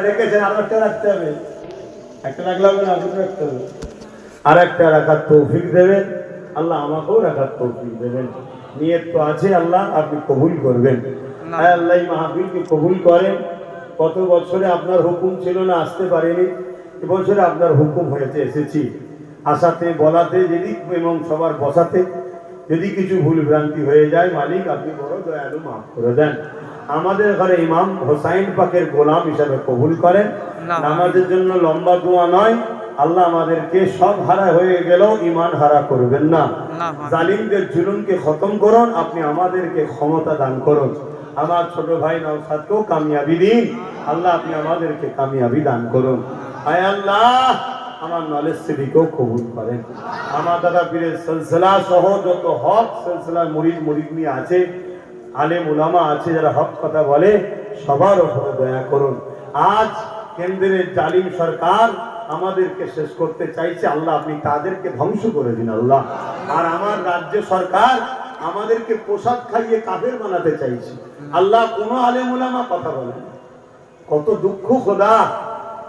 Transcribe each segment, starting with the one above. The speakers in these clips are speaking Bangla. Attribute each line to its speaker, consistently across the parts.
Speaker 1: রেখেছেন আরও একটা রাখতে হবে। একটা রাখলে না দুটো রাখতে হবে। আর একটা রাখার তৌফিক দেবেন। আল্লাহ আমাকেও রাখার তৌফিক দেবেন। নিয়ত তো আছে আল্লাহ আপনি কবুল করবেন। হ্যাঁ আল্লাহ মাহফিলকে কবুল করেন। কত বছরে আপনার হুকুম ছিল না আসতে পারেনি। এবছরে আপনার হুকুম হয়েছে এসেছি। আসাতে বলাতে যদি এবং সবার বসাতে যদি কিছু ভুল ভ্রান্তি হয়ে যায় মালিক আপনি বড় দয়ালু মাফ করে দেন। আমাদের ঘরে ইমাম হোসাইন পাকের গোলাম হিসাবে কবুল করেন।
Speaker 2: না।
Speaker 1: আমাদের জন্য লম্বা দোয়া নয়। আল্লাহ আমাদেরকে সব হারা হয়ে গেলেও ইমান হারা করবেন না। জালিমদের জুলুমকে খতম করুন আপনি আমাদেরকে ক্ষমতা দান করুন। আমার ছোট ভাই নওসাদকেও কামিয়াবি দিন। আল্লাহ আপনি আমাদেরকে কামিয়াবি দান করুন। আয় আল্লাহ আমার নলেজ সিদ্দিকেও কবুল করেন। আমার দাদা পীরের সিলসিলা সহ যত হক সিলসিলার মুরিদ মুরিদ নিয়ে আছে আলেম উলামা আছে যারা হক কথা বলে, সবার উপরে দয়া করুন। আজ কেন্দ্রের জালিম সরকার আমাদেরকে শেষ করতে চাইছে, আল্লাহ আপনি তাদেরকে ধ্বংস করে দিন, আল্লাহ। আর আমার রাজ্য সরকার আমাদেরকে পোশাক খাইয়ে কাফের বানাতে চাইছে। আল্লাহ কোনো আলেম উলামা কথা বলে কত দুঃখ, খোদা।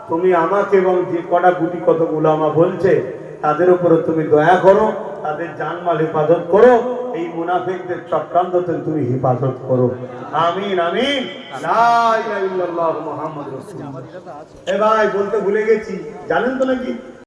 Speaker 1: তুমি আমাকে এবং যে কটা গুটি কত উলামা বলছে, তাদের উপরে তুমি দয়া করো, তাদের জানমাল হেফাজত করো। এই মুনাফিকদের চক্রান্ত থেকে তুমি হেফাজত করো। আমিন আমিন। লা ইলাহা ইল্লাল্লাহু মুহাম্মাদুর রাসূলুল্লাহ। এ ভাই, বলতে ভুলে গেছি। জানেন তো নাকি?